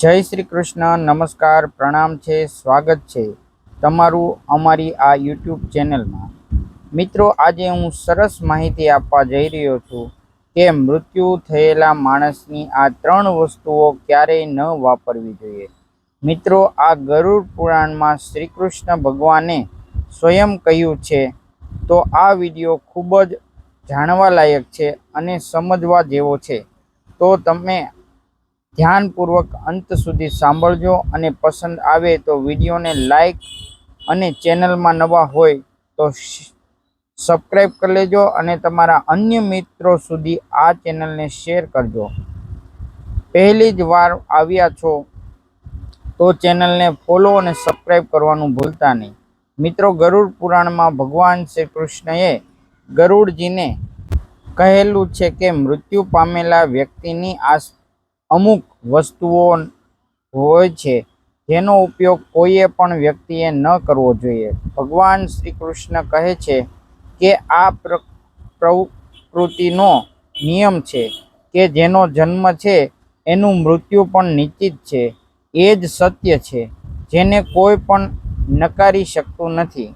જય શ્રી કૃષ્ણ, નમસ્કાર, પ્રણામ છે, સ્વાગત છે તમારું, અમારી આ યુટ્યુબ ચેનલમાં. મિત્રો, આજે હું સરસ માહિતી આપવા જઈ રહ્યો છું કે મૃત્યુ થયેલા માણસની આ ત્રણ વસ્તુઓ ક્યારેય ન વાપરવી જોઈએ. મિત્રો, આ ગરુડ પુરાણમાં શ્રી કૃષ્ણ ભગવાને સ્વયં કહ્યું છે, તો આ વીડિયો ખૂબ જ જાણવા લાયક છે અને સમજવા જેવો છે. તો તમે ધ્યાનપૂર્વક અંત સુધી સાંભળજો અને પસંદ આવે તો વિડીયોને લાઈક અને ચેનલમાં નવા હોય તો સબસ્ક્રાઈબ કરી લેજો અને તમારા અન્ય મિત્રો સુધી આ ચેનલને શેર કરજો. પહેલી જ વાર આવ્યા છો તો ચેનલને ફોલો અને સબસ્ક્રાઈબ કરવાનું ભૂલતા નહીં. મિત્રો, ગરુડ પુરાણમાં ભગવાન શ્રી કૃષ્ણએ ગરુડજીને કહેલું છે કે મૃત્યુ પામેલા વ્યક્તિની આસ અમુક વસ્તુઓ હોય છે, જેનો ઉપયોગ કોઈએ પણ વ્યક્તિએ ન કરવો જોઈએ. ભગવાન શ્રી કૃષ્ણ કહે છે કે આ પ્ર- પ્રકૃતિનો નિયમ છે કે જેનો જન્મ છે એનું મૃત્યુ પણ નિશ્ચિત છે, એ જ સત્ય છે, જેને કોઈ પણ નકારી શકતું નથી.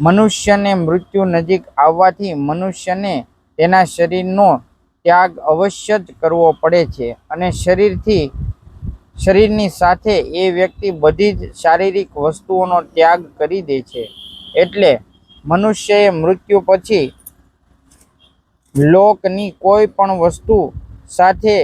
મનુષ્યને મૃત્યુ નજીક આવવાથી મનુષ્યને તેના શરીરનો ત્યાગ અવશ્ય જ કરવો પડે છે અને શરીરથી, શરીરની સાથે એ વ્યક્તિ બધી જ શારીરિક વસ્તુઓનો ત્યાગ કરી દે છે. એટલે મનુષ્યએ મૃત્યુ પછી લોકની કોઈ પણ વસ્તુ સાથે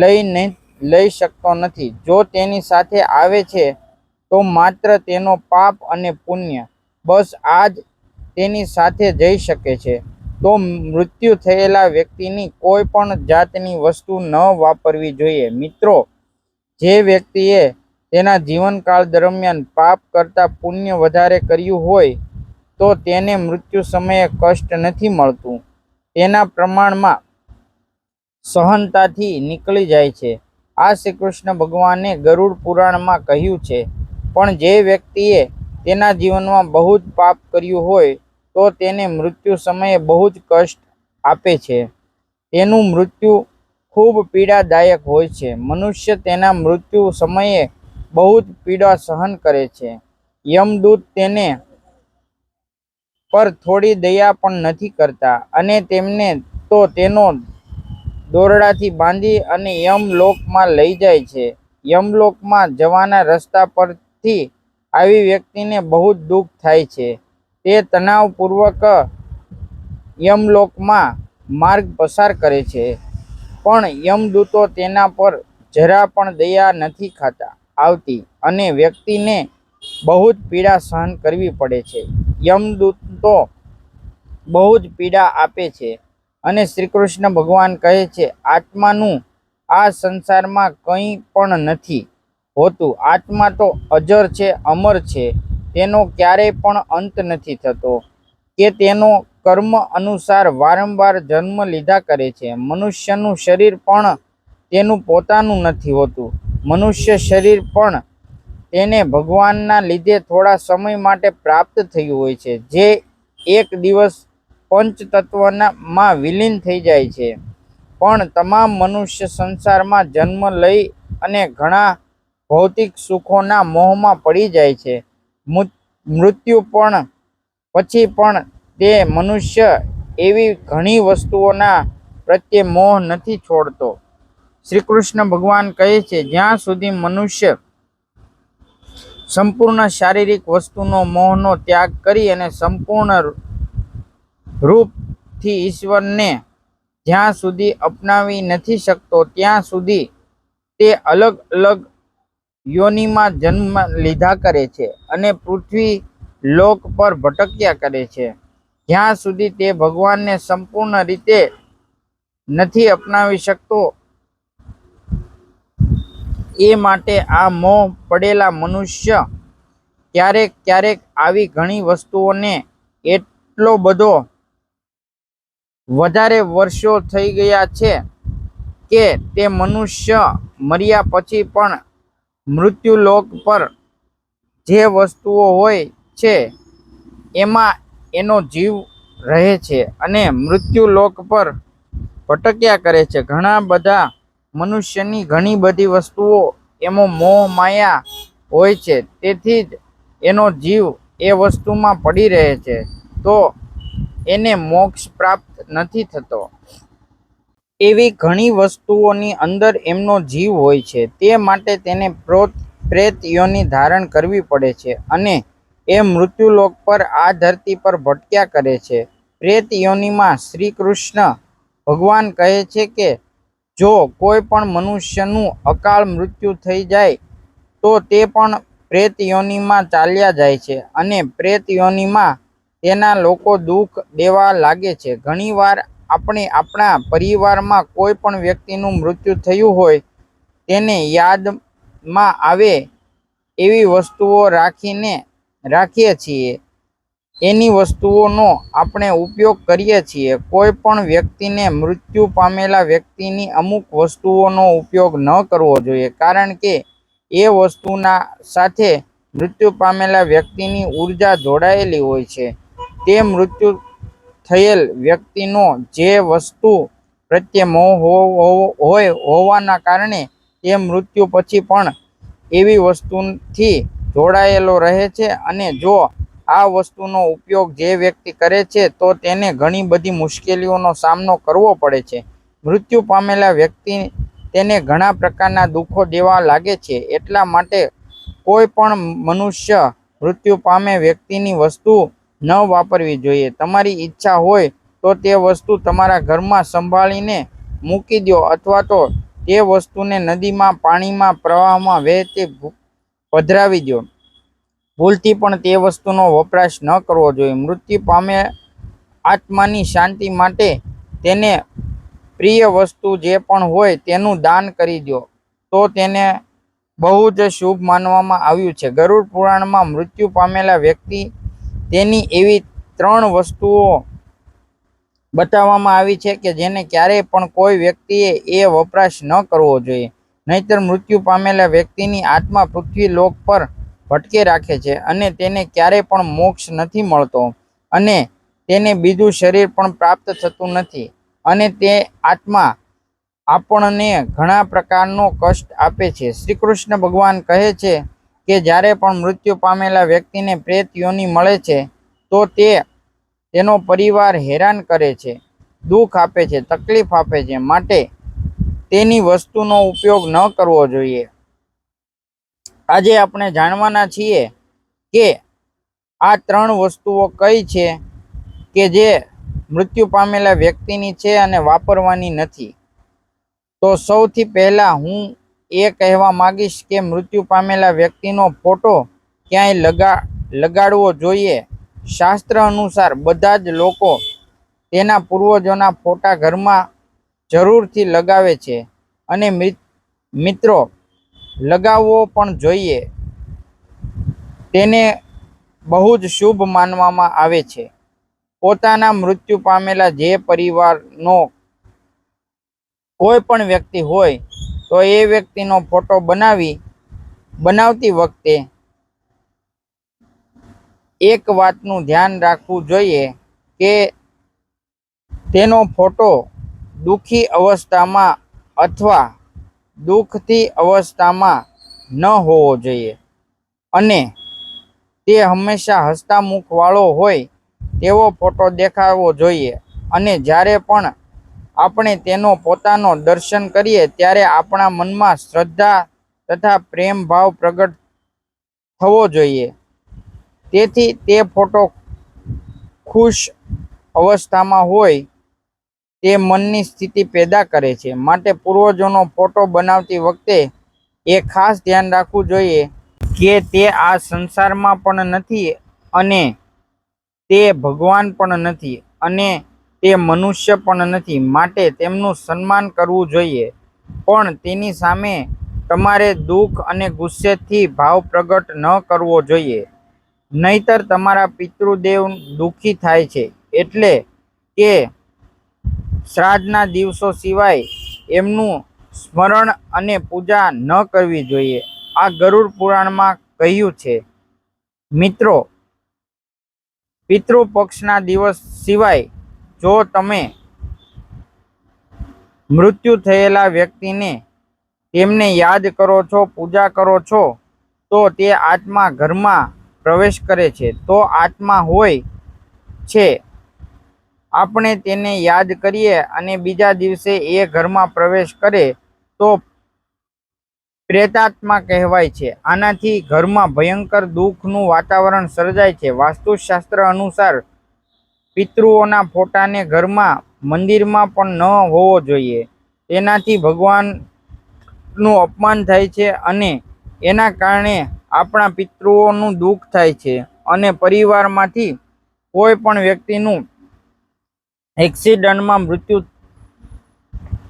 લઈ નહીં લઈ શકતો નથી. જો તેની સાથે આવે છે, તો માત્ર તેનો પાપ અને પુણ્ય. બસ આ જ તેની સાથે જઈ શકે છે. તો મૃત્યુ થયેલા વ્યક્તિની કોઈ પણ જાતની વસ્તુ ન વાપરવી જોઈએ. મિત્રો, જે વ્યક્તિએ તેના જીવનકાળ દરમિયાન પાપ કરતાં પુણ્ય વધારે કર્યું હોય, તો તેને મૃત્યુ સમયે કષ્ટ નથી મળતું. તેના પ્રમાણમાં સહનતાથી નીકળી જાય છે. આ શ્રી કૃષ્ણ ભગવાને ગરુડ પુરાણમાં કહ્યું છે, પણ જે વ્યક્તિએ તેના જીવનમાં બહુ જ પાપ કર્યું હોય તો તેને મૃત્યુ સમયે બહુ જ કષ્ટ આપે છે. તેનું મૃત્યુ ખૂબ પીડાદાયક હોય છે. મનુષ્ય તેના મૃત્યુ સમયે બહુ જ પીડા સહન કરે છે. યમદૂત તેને પર થોડી દયા પણ નથી કરતા અને તેમને તો તેનો દોરડાથી બાંધી અને યમલોકમાં લઈ જાય છે. યમલોકમાં જવાના રસ્તા પરથી આવી વ્યક્તિને બહુ જ દુઃખ થાય છે. તે તણાવપૂર્વક યમલોકમાં માર્ગ પસાર કરે છે. પણ યમદૂતો તેના પર જરા પણ દયા નથી ખાતા, આવતી અને વ્યક્તિને બહુ જ પીડા સહન કરવી પડે છે. યમદૂતો બહુ જ પીડા આપે છે અને શ્રી કૃષ્ણ ભગવાન કહે છે, આત્માનું આ સંસારમાં કંઈ પણ નથી હોતું. આત્મા તો અજર છે, અમર છે તેનો ક્યારેય પણ અંત નથી થતો, કે તેનો કર્મ અનુસાર વારંવાર જન્મ લીધા કરે છે. મનુષ્યનું શરીર પણ તેનું પોતાનું નથી હોતું. મનુષ્ય શરીર પણ તેને ભગવાનના લીધે થોડા સમય માટે પ્રાપ્ત થયું હોય છે, જે એક દિવસ પંચતત્વનામાં વિલીન થઈ જાય છે. પણ તમામ મનુષ્ય સંસારમાં જન્મ લઈ અને ઘણા ભૌતિક સુખોના મોહમાં પડી જાય છે. મૃત્યુ પણ, પછી પણ તે મનુષ્ય એવી ઘણી વસ્તુઓના પ્રત્યે મોહ નથી છોડતો. શ્રી કૃષ્ણ ભગવાન કહે છે, જ્યાં સુધી મનુષ્ય સંપૂર્ણ શારીરિક વસ્તુનો મોહનો ત્યાગ કરી અને સંપૂર્ણ રૂપથી ઈશ્વરને જ્યાં સુધી અપનાવી નથી શકતો, ત્યાં સુધી તે અલગ અલગ યોનિમાં જન્મ લીધા કરે છે અને પૃથ્વી લોક પર ભટક્યા કરે છે. જ્યાં સુધી તે ભગવાનને સંપૂર્ણ રીતે નથી અપનાવી શકતો, એ માટે આ મોહ પડેલા મનુષ્ય ક્યારેક ક્યારેક આવી ઘણી વસ્તુઓને એટલો બધો વધારે વર્ષો થઈ ગયા છે કે તે મનુષ્ય મર્યા પછી પણ મૃત્યુલોક પર જે વસ્તુઓ હોય છે, એમાં એનો જીવ રહે છે અને મૃત્યુલોક પર ભટક્યા કરે છે. ઘણા બધા મનુષ્યની ઘણી બધી વસ્તુઓ એમાં મોહ, માયા હોય છે. તેથી જ એનો જીવ એ વસ્તુમાં પડી રહે છે. તો એને મોક્ષ પ્રાપ્ત નથી થતો. એવી ઘણી વસ્તુઓની અંદર એમનો જીવ હોય છે. તે માટે તેને પ્રોત પ્રેત યોની ધારણ કરવી પડે છે અને એ મૃત્યુલોક પર આ ધરતી પર ભટક્યા કરે છે. પ્રેત યોનિમાં શ્રી કૃષ્ણ ભગવાન કહે છે કે, જો કોઈ પણ મનુષ્યનું અકાળ મૃત્યુ થઈ જાય, તો તે પણ પ્રેત યોનિમાં ચાલ્યા જાય છે અને પ્રેત યોનિમાં તેના લોકો દુઃખ દેવા લાગે છે. ઘણીવાર આપણે આપણા પરિવારમાં કોઈ પણ વ્યક્તિનું મૃત્યુ થયું હોય, તેને યાદમાં આવે એવી વસ્તુઓ રાખીને રાખીએ છીએ. એની વસ્તુઓનો આપણે ઉપયોગ કરીએ છીએ. કોઈ પણ વ્યક્તિને મૃત્યુ પામેલા વ્યક્તિની અમુક વસ્તુઓનો ઉપયોગ ન કરવો જોઈએ, કારણ કે એ વસ્તુના સાથે મૃત્યુ પામેલા વ્યક્તિની ઊર્જા જોડાયેલી હોય છે. તે મૃત્યુ થયેલ વ્યક્તિનો જે વસ્તુ પ્રત્યે મોહ હોય હોવાના કારણે તે મૃત્યુ પછી પણ એવી વસ્તુથી જોડાયેલો રહે છે અને જો આ વસ્તુનો ઉપયોગ જે વ્યક્તિ કરે છે તો તેને ઘણી બધી મુશ્કેલીઓનો સામનો કરવો પડે છે. મૃત્યુ પામેલા વ્યક્તિ તેને ઘણા પ્રકારના દુઃખો દેવા લાગે છે. એટલા માટે કોઈ પણ મનુષ્ય મૃત્યુ પામે વ્યક્તિની વસ્તુ ન વાપરવી જોઈએ. તમારી ઈચ્છા હોય તો તે વસ્તુ તમારા ઘરમાં સંભાળીને મૂકી દો અથવા તો તે વસ્તુને નદીમાં, પાણીમાં, પ્રવાહમાં વહેતી પધરાવી દો. ભૂલથી પણ તે વસ્તુનો વપરાશ ન કરવો જોઈએ. મૃત્યુ પામે આત્માની શાંતિ માટે તેને પ્રિય વસ્તુ જે પણ હોય તેનું દાન કરી દો. તો તેને બહુ જ શુભ માનવામાં આવ્યું છે. ગરુડ પુરાણમાં મૃત્યુ પામેલા વ્યક્તિ તેની એવી ત્રણ વસ્તુઓ બતાવવામાં આવી છે કે જેને ક્યારેય પણ કોઈ વ્યક્તિએ એ વપરાશ ન કરવો જોઈએ. નહીતર મૃત્યુ પામેલા વ્યક્તિની આત્મા પૃથ્વી લોક પર ભટકે રાખે છે અને તેને ક્યારેય પણ મોક્ષ નથી મળતો અને તેને બીજું શરીર પણ પ્રાપ્ત થતું નથી અને તે આત્મા આપણને ઘણા પ્રકારનો કષ્ટ આપે છે. શ્રી કૃષ્ણ ભગવાન કહે છે કે જ્યારે પણ મૃત્યુ પામેલા વ્યક્તિને પ્રેત યોની મળે છે, તો તે તેનો પરિવાર હેરાન કરે છે, દુઃખ આપે છે, તકલીફ આપે છે. માટે તેની વસ્તુનો ઉપયોગ ન કરવો જોઈએ. આજે આપણે જાણવાના છીએ કે આ ત્રણ વસ્તુઓ કઈ છે કે જે મૃત્યુ પામેલા વ્યક્તિની છે અને વાપરવાની નથી. તો સૌથી પહેલાં હું એ કહેવા માંગીશ કે મૃત્યુ પામેલા વ્યક્તિનો ફોટો ક્યાંય લગા, લગાડવો જોઈએ. શાસ્ત્ર અનુસાર બધા જ લોકો તેના પૂર્વજોના ફોટા ઘરમાં જરૂરથી લગાવે છે અને મિત્રો, લગાવવો પણ જોઈએ. તેને બહુ જ શુભ માનવામાં આવે છે. પોતાના મૃત્યુ પામેલા જે પરિવારનો કોઈ પણ વ્યક્તિ હોય તો એ વ્યક્તિનો ફોટો બનાવી, બનાવતી વખતે એક વાતનું ધ્યાન રાખવું જોઈએ કે તેનો ફોટો દુઃખી અવસ્થામાં અથવા દુઃખથી અવસ્થામાં ન હોવો જોઈએ. અને તે હંમેશા હસતામુખવાળો હોય તેવો ફોટો દેખાવો જોઈએ. અને જ્યારે પણ આપણે તેનો પોતાનો દર્શન કરીએ ત્યારે આપણા મનમાં શ્રદ્ધા તથા પ્રેમ ભાવ પ્રગટ થવો જોઈએ. તેથી તે ફોટો ખુશ અવસ્થામાં હોય તે મનની સ્થિતિ પેદા કરે છે. માટે પૂર્વજોનો ફોટો બનાવતી વખતે એ ખાસ ધ્યાન રાખવું જોઈએ કે તે આ સંસારમાં પણ નથી અને તે ભગવાન પણ નથી અને તે મનુષ્ય પણ નથી, માટે તેમનું સન્માન કરવું જોઈએ. પણ તેની સામે તમારે દુઃખ અને ગુસ્સેથી ભાવ પ્રગટ ન કરવો જોઈએ. નહીતર તમારા પિતૃદેવ દુઃખી થાય છે. એટલે કે શ્રાદ્ધના દિવસો સિવાય એમનું સ્મરણ અને પૂજા ન કરવી જોઈએ. આ ગરુડ પુરાણમાં કહ્યું છે. મિત્રો પિતૃ પક્ષના દિવસ સિવાય જો તમે મૃત્યુ થયેલા વ્યક્તિને તેમને યાદ કરો છો, પૂજા કરો છો, તો તે આત્મા ઘરમાં પ્રવેશ કરે છે. તો આત્મા હોય છે. આપણે તેને યાદ કરીએ અને બીજા દિવસે એ ઘરમાં પ્રવેશ કરે તો પ્રેતાત્મા કહેવાય છે. આનાથી ઘરમાં ભયંકર દુઃખનું વાતાવરણ સર્જાય છે. વાસ્તુશાસ્ત્ર અનુસાર પિતૃઓના ફોટાને ઘરમાં મંદિરમાં પણ ન હોવો જોઈએ. તેનાથી ભગવાનનું અપમાન થાય છે અને એના કારણે આપણા પિતૃઓનું દુઃખ થાય છે અને પરિવારમાંથી કોઈ પણ વ્યક્તિનું એક્સિડન્ટમાં મૃત્યુ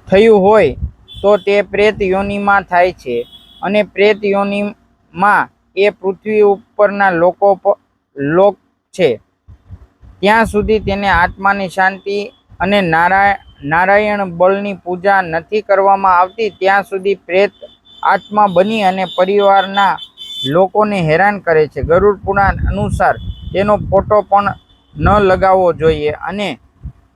થયું હોય તો તે પ્રેત યોનિમાં થાય છે અને પ્રેત યોનિમાં એ પૃથ્વી ઉપરના લોકો લોક છે. ત્યાં સુધી તેને આત્માની શાંતિ અને નારાયણ નારાયણ બળની પૂજા નથી કરવામાં આવતી. ત્યાં સુધી પ્રેત આત્મા બની અને પરિવારના લોકોને હેરાન કરે છે. ગરુડ પુરાણ અનુસાર તેનો ફોટો પણ ન લગાવવો જોઈએ અને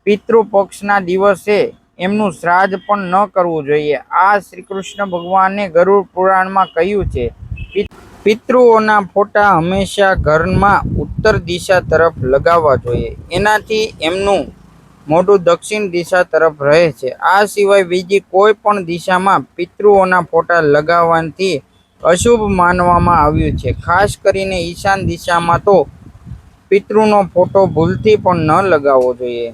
પિતૃ પક્ષના દિવસે એમનું શ્રાદ્ધ પણ ન કરવું જોઈએ. આ શ્રી કૃષ્ણ ભગવાને ગરુડ પુરાણમાં કહ્યું છે પિતૃઓના ફોટા હંમેશા ઘરમાં ઉત્તર દિશા તરફ લગાવવા જોઈએ. એનાથી એમનું મોઢું દક્ષિણ દિશા તરફ રહે છે. આ સિવાય બીજી કોઈ પણ દિશામાં પિતૃઓના ફોટા લગાવવાથી અશુભ માનવામાં આવ્યું છે. ખાસ કરીને ઈશાન દિશામાં તો પિતૃનો ફોટો ભૂલથી પણ ન લગાવવો જોઈએ.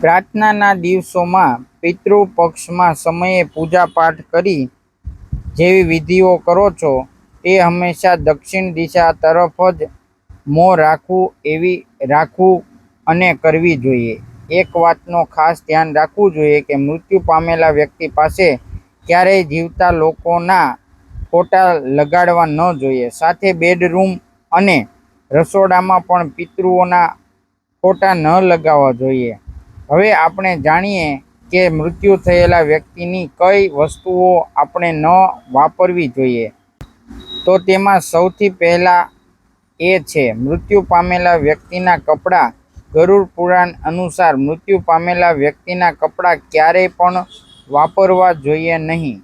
પ્રાર્થનાના દિવસોમાં પિતૃ પક્ષમાં સમયે પૂજા પાઠ કરી જેવી વિધિઓ કરો છો તે હંમેશા દક્ષિણ દિશા તરફ જ મોં રાખવું એવી રાખવું અને કરવી જોઈએ. એક વાતનો ખાસ ધ્યાન રાખવું જોઈએ કે મૃત્યુ પામેલા વ્યક્તિ પાસે ક્યારેય જીવતા લોકોના ફોટા લગાડવા ન જોઈએ. સાથે બેડરૂમ અને રસોડામાં પણ પિતૃઓના ફોટા ન લગાવવા જોઈએ. હવે આપણે જાણીએ કે મૃત્યુ થયેલા વ્યક્તિની કઈ વસ્તુઓ આપણે ન વાપરવી જોઈએ. તો તેમાં સૌથી પહેલા એ છે, મૃત્યુ પામેલા વ્યક્તિના કપડાં. ગરુડ પુરાણ અનુસાર મૃત્યુ પામેલા વ્યક્તિના કપડાં ક્યારેય પણ વાપરવા જોઈએ નહીં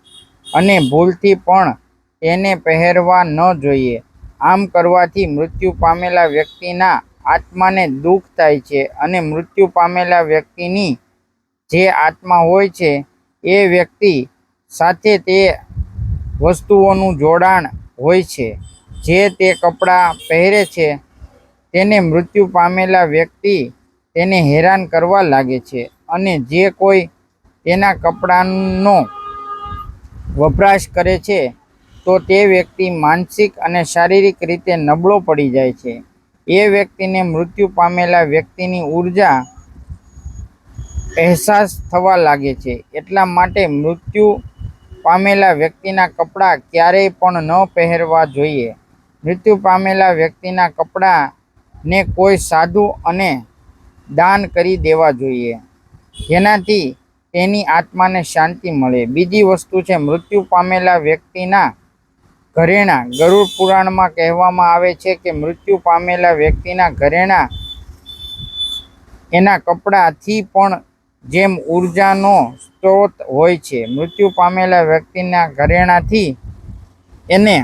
અને ભૂલથી પણ તેને પહેરવા ન જોઈએ. આમ કરવાથી મૃત્યુ પામેલા વ્યક્તિના આત્માને દુઃખ થાય છે અને મૃત્યુ પામેલા વ્યક્તિની જે આત્મા હોય છે, એ વ્યક્તિ સાથે તે વસ્તુઓનું જોડાણ હોય છે. જે તે કપડાં પહેરે છે, તેને મૃત્યુ પામેલા વ્યક્તિ તેને હેરાન કરવા લાગે છે અને જે કોઈ તેના કપડાંનો વપરાશ કરે છે, તો તે વ્યક્તિ માનસિક અને શારીરિક રીતે નબળો પડી જાય છે. એ વ્યક્તિને મૃત્યુ પામેલા વ્યક્તિની ઊર્જા અહેસાસ થવા લાગે છે. એટલા માટે મૃત્યુ પામેલા વ્યક્તિના કપડાં ક્યારેય પણ ન પહેરવા જોઈએ. મૃત્યુ પામેલા વ્યક્તિના કપડાંને કોઈ સાધુ અને દાન કરી દેવા જોઈએ. જેનાથી તેની આત્માને શાંતિ મળે. બીજી વસ્તુ છે, મૃત્યુ પામેલા વ્યક્તિના ઘરેણાં. ગરુડ પુરાણમાં કહેવામાં આવે છે કે મૃત્યુ પામેલા વ્યક્તિના ઘરેણાં એના કપડાથી પણ જેમ ઉર્જાનો સ્ત્રોત હોય છે, મૃત્યુ પામેલા વ્યક્તિના ઘરેણાથી એને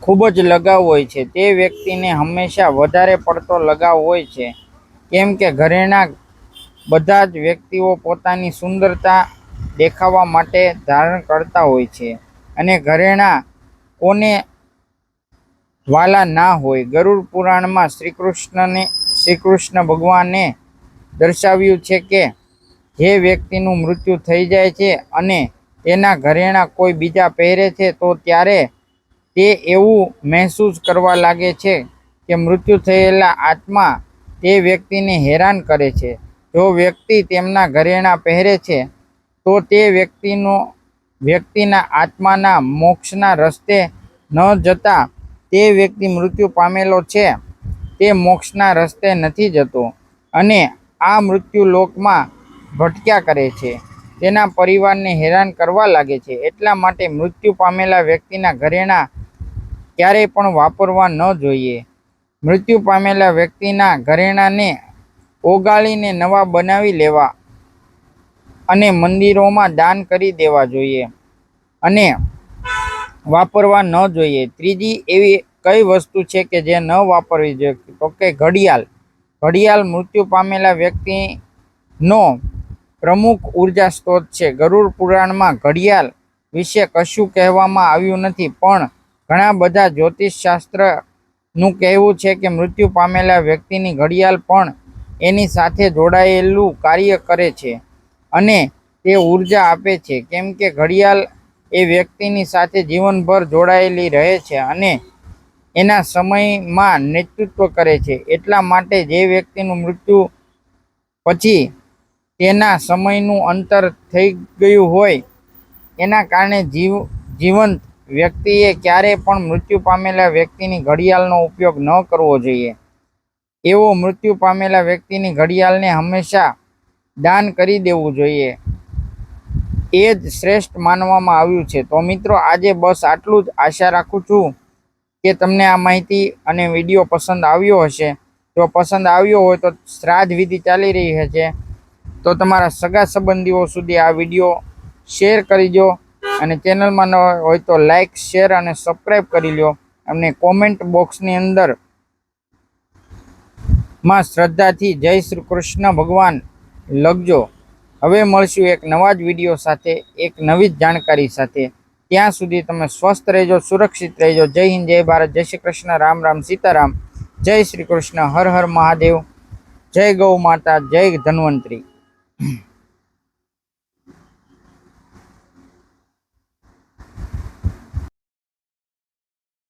ખૂબ જ લગાવ હોય છે. તે વ્યક્તિને હંમેશા વધારે પડતો લગાવ હોય છે. કેમ કે ઘરેણાં બધા જ વ્યક્તિઓ પોતાની સુંદરતા દેખાવા માટે ધારણ કરતા હોય છે અને ઘરેણા કોને વાલા ના હોય. ગરુડ પુરાણમાં શ્રી કૃષ્ણને શ્રી કૃષ્ણ ભગવાને દર્શાવ્યું છે કે જે વ્યક્તિનું મૃત્યુ થઈ જાય છે અને તેના ઘરેણાં કોઈ બીજા પહેરે છે, તો ત્યારે તે એવું મહેસૂસ કરવા લાગે છે કે મૃત્યુ થયેલા આત્મા તે વ્યક્તિને હેરાન કરે છે. જો વ્યક્તિ તેમના ઘરેણાં પહેરે છે, તો તે વ્યક્તિનો, વ્યક્તિના આત્માના મોક્ષના રસ્તે ન જતા તે વ્યક્તિ મૃત્યુ પામેલો છે. તે મોક્ષના રસ્તે નથી જતો અને આ મૃત્યુ લોકમાં ભટક્યા કરે છે. તેના પરિવારને હેરાન કરવા લાગે છે. એટલા માટે મૃત્યુ પામેલા વ્યક્તિના ઘરેણાં ક્યારેય પણ વાપરવા ન જોઈએ. મૃત્યુ પામેલા વ્યક્તિના ઘરેણાંને ઓગાળીને નવા બનાવી લેવા અને મંદિરોમાં દાન કરી દેવા જોઈએ અને વાપરવા ન જોઈએ. ત્રીજી એવી કઈ વસ્તુ છે કે જે ન વાપરવી જોઈએ? તો કે ઘડિયાળ. ઘડિયાળ મૃત્યુ પામેલા વ્યક્તિનો પ્રમુખ ઊર્જા સ્ત્રોત છે. ગરુડ પુરાણમાં ઘડિયાળ વિશે કશું કહેવામાં આવ્યું નથી, પણ ઘણા બધા જ્યોતિષ શાસ્ત્રનું કહેવું છે કે મૃત્યુ પામેલા વ્યક્તિની ઘડિયાળ પણ એની સાથે જોડાયેલું કાર્ય કરે છે અને તે ઊર્જા આપે છે. કેમ કે ઘડિયાળ એ વ્યક્તિની સાથે જીવનભર જોડાયેલી રહે છે અને એના સમયમાં નેતૃત્વ કરે છે. એટલા માટે જે વ્યક્તિનું મૃત્યુ પછી તેના સમયનું અંતર થઈ ગયું હોય, એના કારણે જીવ, જીવંત વ્યક્તિએ ક્યારેય પણ મૃત્યુ પામેલા વ્યક્તિની ઘડિયાળનો ઉપયોગ ન કરવો જોઈએ. એવો મૃત્યુ પામેલા વ્યક્તિની ઘડિયાળને હંમેશા દાન કરી દેવું જોઈએ. એ જ શ્રેષ્ઠ માનવામાં આવ્યું છે. તો મિત્રો, આજે બસ આટલું જ. આશા રાખું છું કે તમને આ માહિતી અને વીડિયો પસંદ આવ્યો હશે. જો પસંદ આવ્યો હોય તો શ્રાદ્ધ વિધિ ચાલી રહી છે તો તમારા સગા સંબંધીઓ સુધી આ વીડિયો શેર કરી દો અને ચેનલમાં ન હોય તો લાઇક શેર અને સબસ્ક્રાઈબ કરી લો અને કોમેન્ટ બોક્સની અંદરમાં શ્રદ્ધાથી જય શ્રી કૃષ્ણ ભગવાન લખજો. હવે મળશું એક નવા જ વીડિયો સાથે, એક નવી જ જાણકારી સાથે. ત્યાં સુધી તમે સ્વસ્થ રહેજો, સુરક્ષિત રહેજો. જય હિન્દ, જય ભારત, જય શ્રી કૃષ્ણ, રામ રામ, સીતારામ. જય શ્રી કૃષ્ણ, હર હર મહાદેવ. જય ગૌ માતા, જય ધન્વંતરી.